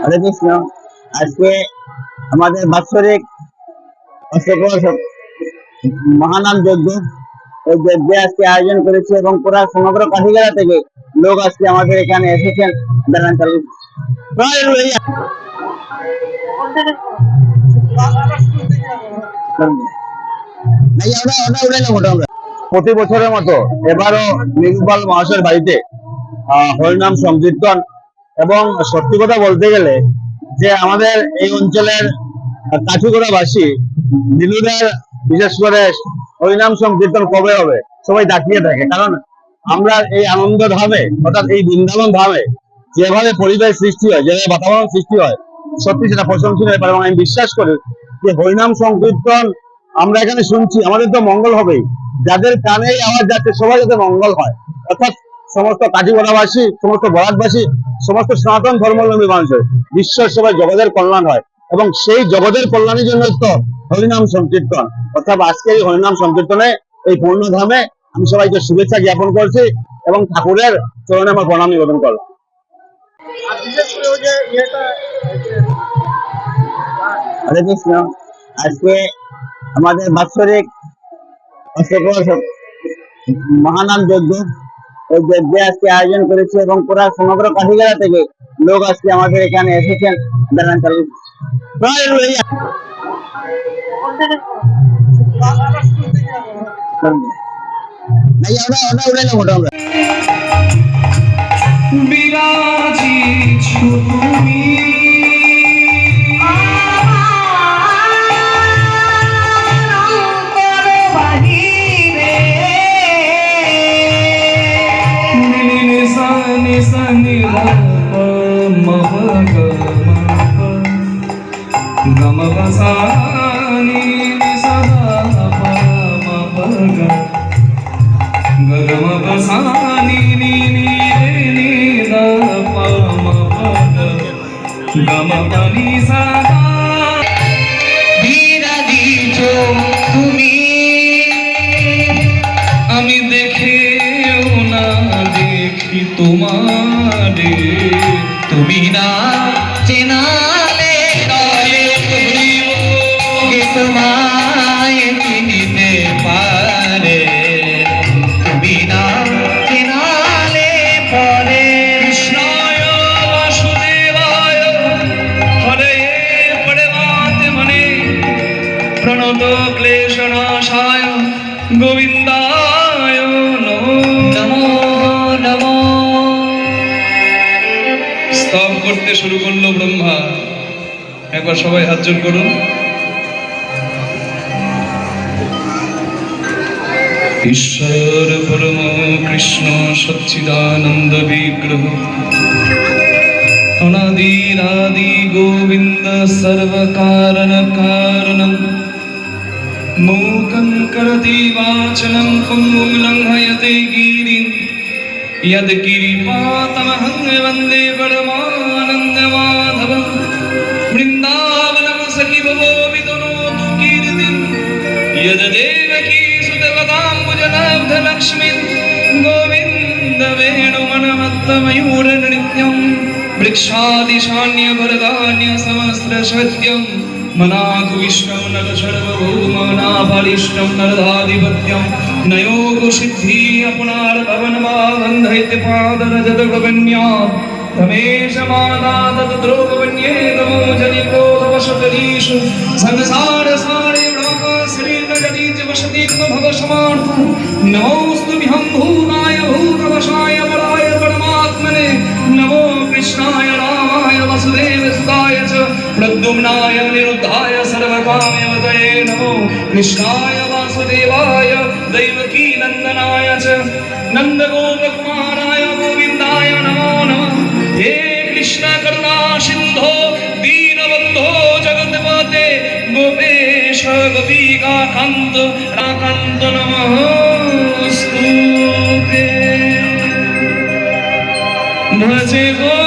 হরে কৃষ্ণ আজকে আমাদের বাৎসরিক মহানাম যজ্ঞ। যজ্ঞে আজকে আয়োজন করেছে এবং পুরা সমগ্র থেকে লোক আজকে আমাদের এখানে এসেছেন। প্রতি বছরের মতো এবারও নিরুপাল মহাশয়ের বাড়িতে হরিনাম সংকীর্তন। এবং সত্যি কথা বলতে গেলে যে আমাদের এই অঞ্চলের কাঠুগোড়াবাসী দিলুদের বিশেষ করে হরিনাম সংকীর্তন কবে হবে, সবাই তাকিয়ে থাকে। কারণ আমরা এই আনন্দ ধামে, অর্থাৎ এই বৃন্দাবন ধামে যেভাবে পরিবেশ সৃষ্টি হয়, যেভাবে বাতাবরণ সৃষ্টি হয়, সত্যি সেটা প্রশংসনীয় ব্যাপার। এবং আমি বিশ্বাস করি যে হরিনাম সংকীর্তন আমরা এখানে শুনছি, আমাদের তো মঙ্গল হবেই। যাদের কানেই আওয়াজ যাচ্ছে, সবাই যাতে মঙ্গল হয়। অর্থাৎ সমস্ত কাঠিগোড়াবাসী সমস্ত বরাকবাসী সমস্ত সনাতন ধর্মাবলম্বী মানুষের বিশ্বের সবাই জগতের কল্যাণ হয় এবং সেই জগতের কল্যাণের জন্য তো হরিনাম সংকীর্তন। অর্থাৎ আজকে এই হরিনাম সংকীর্তনে এই পূর্ণধামে আমি সবাইকে শুভেচ্ছা জ্ঞাপন করছি এবং ঠাকুরের চরণে আমার প্রণাম নিবেদন করলাম। হরে কৃষ্ণ। আজকে আমাদের বাৎসরিক মহানাম যজ্ঞ। ওই যজ্ঞে আজকে আয়োজন করেছে এবং পুরা সমগ্র কাঠিগড়া থেকে লোক আজকে আমাদের এখানে এসেছেন, দাঁড়ান চালু প্রায় ওই প ম প গ গম পনি সা বিরাজিছ তুমি আমি দেখেও না দেখি তোমারে। তুমি না চেনালে ক্লেশনাশায় গোবিন্দায় নমো নমো নমো স্তব করতে শুরু করল ব্রহ্মা। একবার সবাই হাত জোর করুন। ঈশ্বর পরম কৃষ্ণ সচ্চিদানন্দ বিগ্রহ। অনাদিরাদি গোবিন্দ সর্বকারণ কারণম। मूकं करति वाचनं पङ्गुलं हयते गिरिं। यद्गिरिपातमहं वन्दे परमानन्दमाधवं वृन्दावनं सखि भवो वितनोतु कीर्तिं यद्देवकी सुतपदाम्बुजलब्धलक्ष्मीं गोविन्दवेणुमनमत्तमयूरनृत्यं वृक्षादिशान्यवरदान्यसमस्रसत्यम् मनातु विष्णं नरसर्वभौमनाफलिष्टं नरदाधिपत्यं नयोगुसिद्धि अपनार्भवन्माबन्धैत्य पादरजतगवन्या रमेश माता तद्रोगवन्ये नमो जनिक्रोधवशतरीषु संसारसारे ब्रह्म श्रीनगरीच वसति भवसमार्थ प्रद्युम्नाय निरुद्धाय सर्वकाम्यवदये नमो कृष्णाय वासुदेवाय दैवकी नन्दनाय च नन्दगोपकुमाराय गोविन्दाय नमो नमः हे कृष्ण करुणा सिन्धो दीनबन्धो जगत्पते गोपेश गोपीकान्त राकान्त नमः स्तुते भजे गो